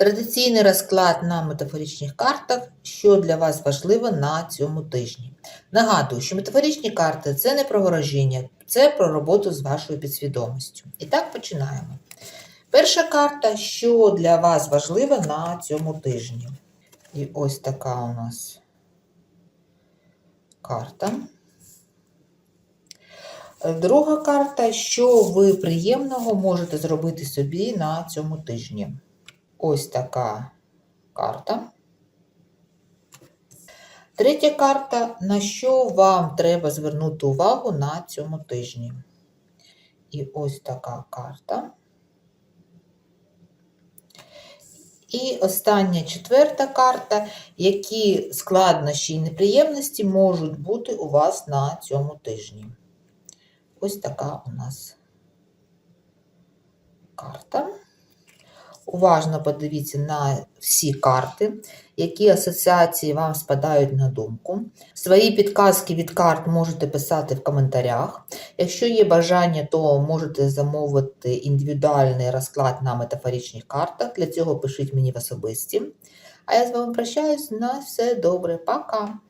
Традиційний розклад на метафоричних картах, що для вас важливо на цьому тижні. Нагадую, що метафоричні карти це не про ворожіння, це про роботу з вашою підсвідомістю. І так починаємо. Перша карта, що для вас важливо на цьому тижні. І ось така у нас карта. Друга карта, що ви приємного можете зробити собі на цьому тижні. Ось така карта. Третя карта, на що вам треба звернути увагу на цьому тижні. І ось така карта. І остання четверта карта, які складнощі і неприємності можуть бути у вас на цьому тижні. Ось така у нас карта. Уважно подивіться на всі карти, які асоціації вам спадають на думку. Свої підказки від карт можете писати в коментарях. Якщо є бажання, то можете замовити індивідуальний розклад на метафоричних картах. Для цього пишіть мені в особисті. А я з вами прощаюсь. На все добре. Пока!